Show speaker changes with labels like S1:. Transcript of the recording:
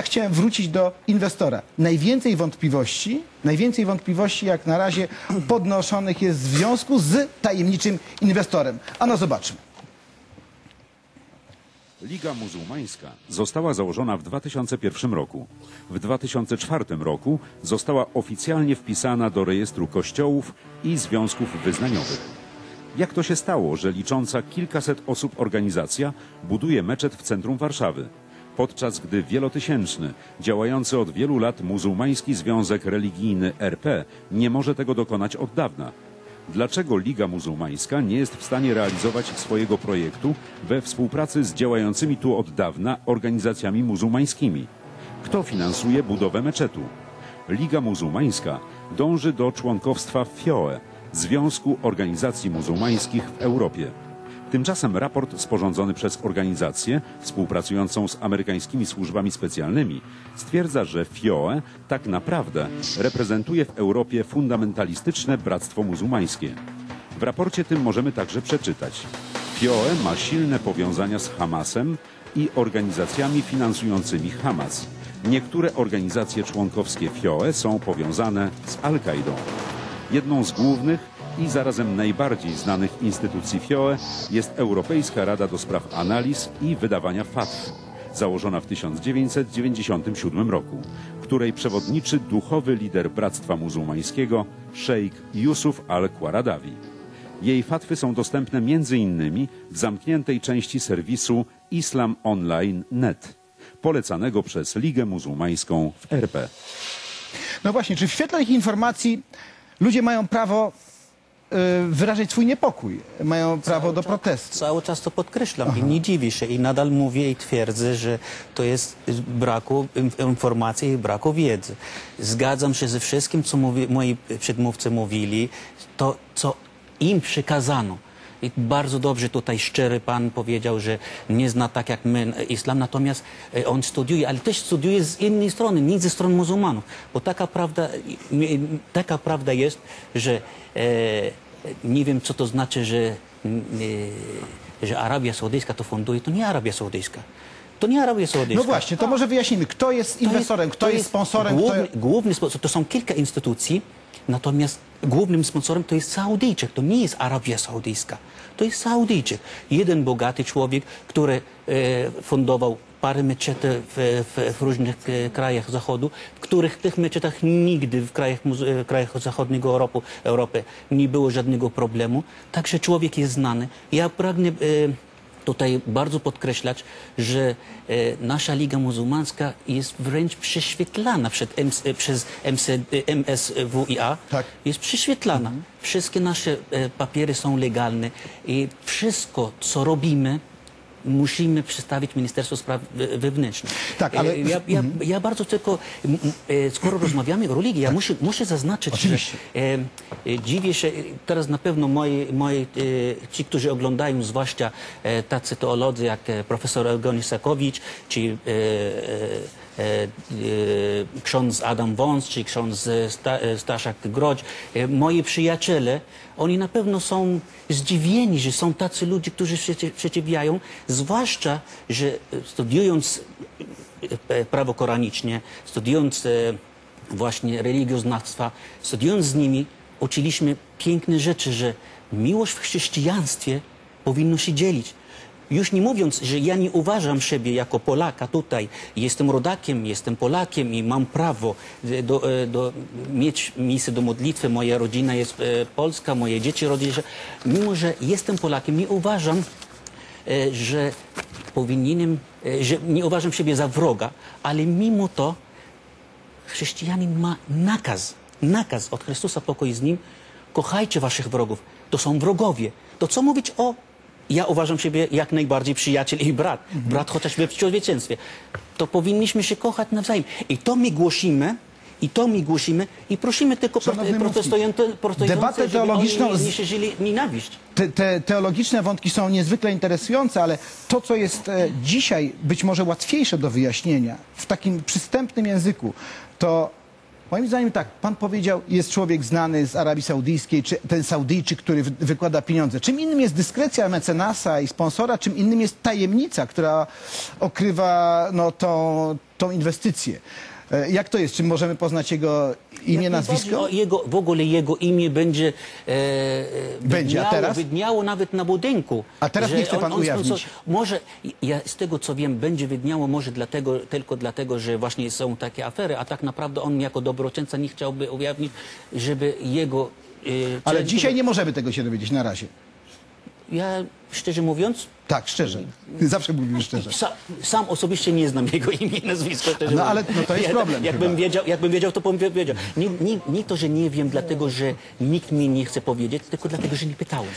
S1: Ja chciałem wrócić do inwestora. Najwięcej wątpliwości, najwięcej wątpliwości jak na razie podnoszonych jest w związku z tajemniczym inwestorem. A no zobaczmy.
S2: Liga Muzułmańska została założona w 2001 roku. W 2004 roku została oficjalnie wpisana do rejestru kościołów i związków wyznaniowych. Jak to się stało, że licząca kilkaset osób organizacja buduje meczet w centrum Warszawy? Podczas gdy wielotysięczny, działający od wielu lat muzułmański związek religijny RP nie może tego dokonać od dawna. Dlaczego Liga Muzułmańska nie jest w stanie realizować swojego projektu we współpracy z działającymi tu od dawna organizacjami muzułmańskimi? Kto finansuje budowę meczetu? Liga Muzułmańska dąży do członkowstwa w FIOE, Związku Organizacji Muzułmańskich w Europie. Tymczasem raport sporządzony przez organizację współpracującą z amerykańskimi służbami specjalnymi stwierdza, że FIOE tak naprawdę reprezentuje w Europie fundamentalistyczne bractwo muzułmańskie. W raporcie tym możemy także przeczytać. FIOE ma silne powiązania z Hamasem i organizacjami finansującymi Hamas. Niektóre organizacje członkowskie FIOE są powiązane z Al-Kaidą. Jedną z głównych i zarazem najbardziej znanych instytucji FIOE jest Europejska Rada do Spraw Analiz i Wydawania fatw, założona w 1997 roku, której przewodniczy duchowy lider Bractwa Muzułmańskiego, szejk Yusuf al-Qaradawi. Jej fatwy są dostępne m.in. w zamkniętej części serwisu Islam Online Net, polecanego przez Ligę Muzułmańską w RP.
S1: No właśnie, czy w świetle tych informacji ludzie mają prawo wyrażać swój niepokój, mają prawo do protestu?
S3: Cały czas to podkreślam i nie dziwię się i nadal mówię i twierdzę, że to jest z braku in- informacji i braku wiedzy. Zgadzam się ze wszystkim, co mówi, moi przedmówcy mówili, to co im przekazano. I bardzo dobrze tutaj szczery pan powiedział, że nie zna tak jak my islam, natomiast e, on studiuje, ale też studiuje z innej strony, nie ze strony muzułmanów. Bo taka prawda, taka prawda jest, że e, nie wiem co to znaczy, że, e, że Arabia Saudyjska to funduje. To nie Arabia Saudyjska. To nie Arabia Saudyjska.
S1: No właśnie, to może wyjaśnijmy, kto jest
S3: To
S1: inwestorem, kto
S3: to
S1: jest sponsorem,
S3: Główny,
S1: kto...
S3: główny sponsor, to są kilka instytucji, natomiast głównym sponsorem to jest Saudyjczyk, to nie jest Arabia Saudyjska, to jest Saudyjczyk. Jeden bogaty człowiek, który e, fundował parę meczetów w, w, w różnych e, krajach Zachodu, w których tych meczetach nigdy w krajach, e, krajach zachodniego Europy, Europy nie było żadnego problemu. Także człowiek jest znany. Ja pragnę... E, tutaj bardzo podkreślać, że nasza Liga Muzułmańska jest wręcz prześwietlana przed MS, przez MC, MSWiA.
S1: Tak.
S3: Jest prześwietlana. Wszystkie nasze papiery są legalne i wszystko, co robimy, musimy przedstawić Ministerstwu Spraw Wewnętrznych.
S1: Tak, ale-
S3: E, Ja, ja, ja bardzo tylko, e, skoro rozmawiamy o religii, ja muszę, muszę zaznaczyć,
S1: Oczywiście.
S3: że e, dziwię się, teraz na pewno moi, moi, ci, którzy oglądają, zwłaszcza tacy teolodzy jak profesor Eugeni Sakowicz, czy ksiądz Adam Wąs, czy ksiądz e, Sta, e, Staszak Grodź, e, moi przyjaciele, oni na pewno są zdziwieni, że są tacy ludzie, którzy się przeciwiają, zwłaszcza, że e, studiując e, prawo koraniczne, studiując e, właśnie religioznawstwa, studiując z nimi, uczyliśmy piękne rzeczy, że miłość w chrześcijaństwie powinno się dzielić. Już nie mówiąc, że ja nie uważam siebie jako Polaka tutaj, jestem rodakiem, jestem Polakiem i mam prawo e, do, e, do, mieć miejsce do modlitwy, moja rodzina jest e, polska, moje dzieci rodzą się. Mimo, że jestem Polakiem, nie uważam, że powinienem, że nie uważam siebie za wroga, ale mimo to chrześcijanin ma nakaz, nakaz od Chrystusa pokój z nim, kochajcie waszych wrogów. To są wrogowie. To co mówić o... Ja uważam siebie jak najbardziej przyjaciel i brat. Brat chociażby w człowieczeństwie. To powinniśmy się kochać nawzajem. I to my głosimy, i to my głosimy i prosimy tylko
S1: Szanowny
S3: prote- protestujące, protestujące
S1: debatę teologiczną
S3: oni nie szerzyli nienawiść.
S1: Te, te teologiczne wątki są niezwykle interesujące, ale to, co jest e, dzisiaj być może łatwiejsze do wyjaśnienia w takim przystępnym języku, to Moim zdaniem tak, pan powiedział, jest człowiek znany z Arabii Saudyjskiej, czy ten Saudyjczyk, który wy- wykłada pieniądze. Czym innym jest dyskrecja mecenasa i sponsora, czym innym jest tajemnica, która okrywa no, tą, tą inwestycję. E, Jak to jest? Czy możemy poznać jego imię,
S3: Jak
S1: nazwisko?
S3: O jego, w ogóle jego imię będzie, e, e,
S1: Będzie, a
S3: widniało,
S1: teraz?
S3: widniało nawet na budynku.
S1: A teraz nie chce pan ujawnić.
S3: sponsor- może, ja z tego co wiem, będzie widniało może dlatego, tylko dlatego, że właśnie są takie afery, a tak naprawdę on jako dobroczyńca nie chciałby ujawnić, żeby jego... e,
S1: Ale dzisiaj nie możemy tego się dowiedzieć na razie.
S3: Ja szczerze mówiąc,
S1: Tak, szczerze. Zawsze mówimy szczerze.
S3: Sa, sam osobiście nie znam jego imię i nazwisko. szczerze
S1: No, ale no to jest
S3: Ja-
S1: problem
S3: Jakbym
S1: chyba.
S3: wiedział, jakbym wiedział, to bym wiedział. Nie, nie, nie to, że nie wiem, dlatego że nikt mi nie chce powiedzieć, tylko dlatego, że nie pytałem.